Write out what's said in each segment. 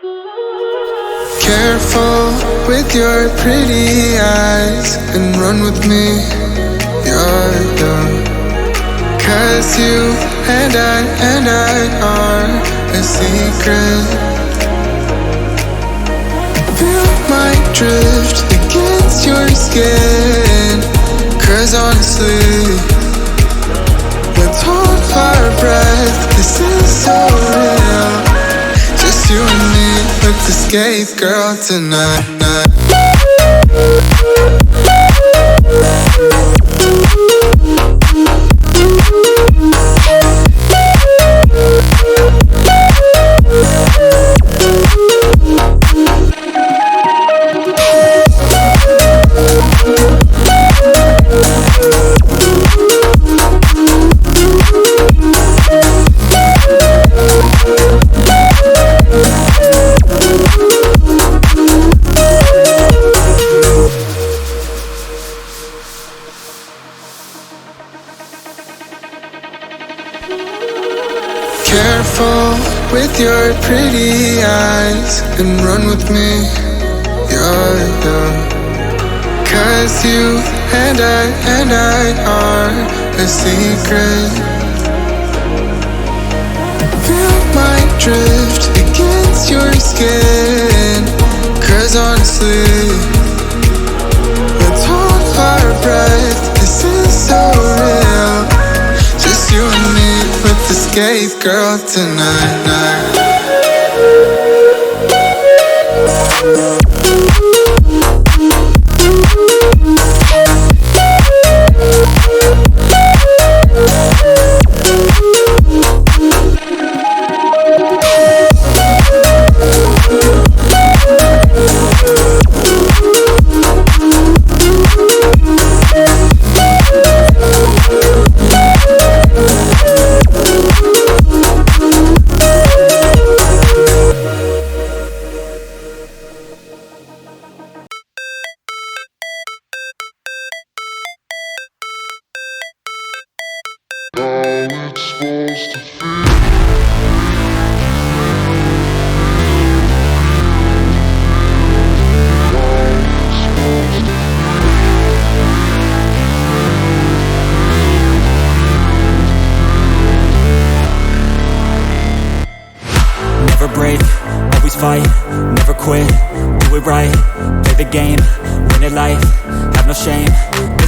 Careful with your pretty eyes and run with me. You're young. Cause you and I and I are a secret. Feel my drift against your skin. Cause honestly, let's hold our breath. This is so real. Escape, girl, tonight. Careful with your pretty eyes and run with me. You're young. Cause you and I and I are a secret. Feel my drift against your skin. Cause honestly, escape, girl, tonight. night. Fight, never break, always fly, never quit, do it right, play the game, win it life, have no shame,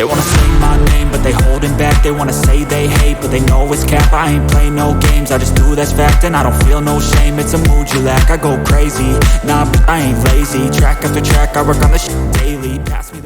They wanna say my name, but they holding back. They wanna say they hate, but they know it's cap. I ain't play no games, I just do that's fact And I don't feel no shame, it's a mood you lack I go crazy, nah, but I ain't lazy. Track after track, I work on the shit daily. Pass me